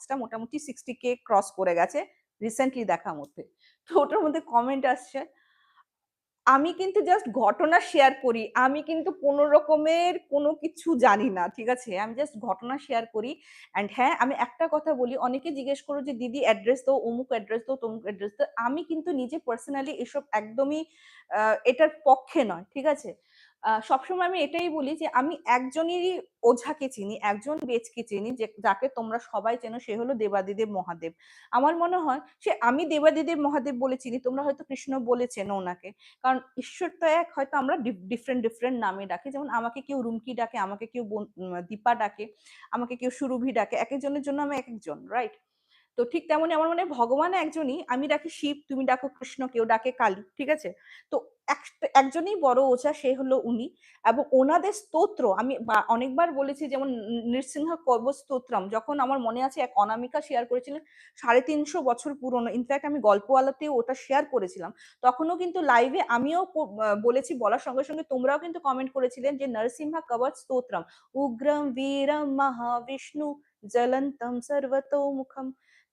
ব্লগসটা মোটামুটি sixty K cross করে গেছে রিসেন্টলি দেখার মধ্যে। তো ওটার মধ্যে কমেন্ট আসছে, আমি কিন্তু জাস্ট ঘটনা শেয়ার করি, আমি কিন্তু কোনো রকমের কোনো কিছু জানি না, ঠিক আছে? আমি জাস্ট ঘটনা শেয়ার করি অ্যান্ড হ্যাঁ আমি একটা কথা বলি, অনেকে জিজ্ঞেস করো যে, দিদি অ্যাড্রেস দাও, অমুক অ্যাড্রেস দাও, তমুক অ্যাড্রেস দাও। আমি কিন্তু নিজে পার্সোনালি এসব একদমই এটার পক্ষে নয়, ঠিক আছে? সবসময় আমি এটাই বলি যে আমি একজনেরই ওঝাকে চিনি, একজন বেচকে চিনি যে, যাকে তোমরা সবাই চেনো, সে হলো দেবাদিদেব মহাদেব। আমার মনে হয় সে আমি দেবাদিদেব মহাদেব বলে চিনি, তোমরা হয়তো কৃষ্ণ বলে চেনো ওনাকে। কারণ ঈশ্বর তো এক, হয়তো আমরা ডিফারেন্ট ডিফারেন্ট নামে ডাকি। যেমন আমাকে কেউ রুমকি ডাকে, আমাকে কেউ দীপা ডাকে, আমাকে কেউ সুরভি ডাকে, এক একজনের জন্য আমি এক একজন রাইট তো ঠিক তেমনই আমার মনে হয় ভগবান একজনই। আমি ডাকি শিব, তুমি ডাকো কৃষ্ণ, কেউ ডাকে কালী, ঠিক আছে? তো একজনই বড় ওঝা, সে হলো উনি। এবং ওনাদের স্তোত্র, আমি অনেকবার বলেছি যেমন নৃসিংহ কর্ব স্তোত্রম, যখন আমার মনে আছে এক অনামিকা শেয়ার করেছিলেন সাড়ে তিনশো বছর পুরনো। ইনফ্যাক্ট আমি গল্পওয়ালাতেও ওটা শেয়ার করেছিলাম। তখনও কিন্তু লাইভে আমিও বলেছি বলার সঙ্গে সঙ্গে তোমরাও কিন্তু কমেন্ট করেছিলেন যে নরসিংহা কবচ স্তোত্রম। উগ্রম, বীরম, মহাবিষ্ণু জ্বলন্তম সর্বতোমুখম।